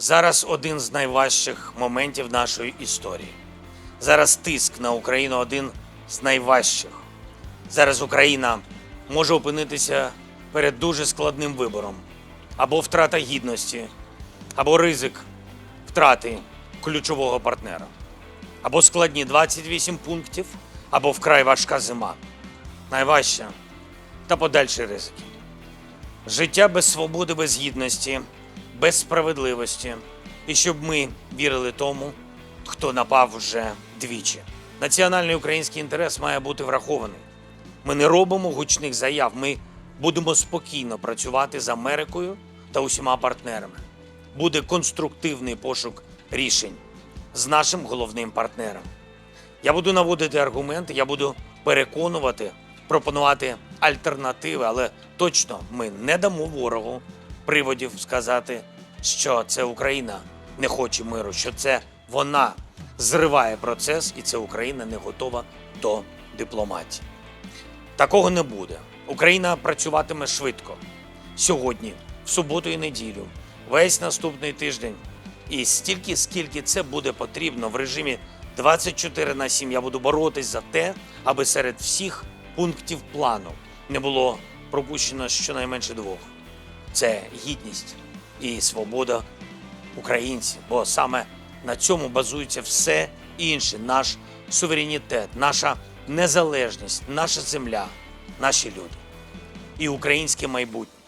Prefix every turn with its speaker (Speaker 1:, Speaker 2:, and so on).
Speaker 1: Зараз один з найважчих моментів нашої історії. Зараз тиск на Україну один з найважчих. Зараз Україна може опинитися перед дуже складним вибором: або втрата гідності, або ризик втрати ключового партнера, або складні 28 пунктів, або вкрай важка зима. Найважча та подальші ризики. Життя без свободи, без гідності, без справедливості. І щоб ми вірили тому, хто напав вже двічі. Національний український інтерес має бути врахований. Ми не робимо гучних заяв. Ми будемо спокійно працювати з Америкою та усіма партнерами. Буде конструктивний пошук рішень з нашим головним партнером. Я буду наводити аргументи, я буду переконувати, пропонувати альтернативи, але точно ми не дамо ворогу приводів сказати, що це Україна не хоче миру, що це вона зриває процес, і це Україна не готова до дипломатії. Такого не буде. Україна працюватиме швидко сьогодні, в суботу і неділю, весь наступний тиждень. І стільки, скільки це буде потрібно в режимі 24 на 7, я буду боротись за те, аби серед всіх пунктів плану не було пропущено щонайменше двох: це гідність і свобода українців. Бо саме на цьому базується все інше: наш суверенітет, наша незалежність, наша земля, наші люди і українське майбутнє.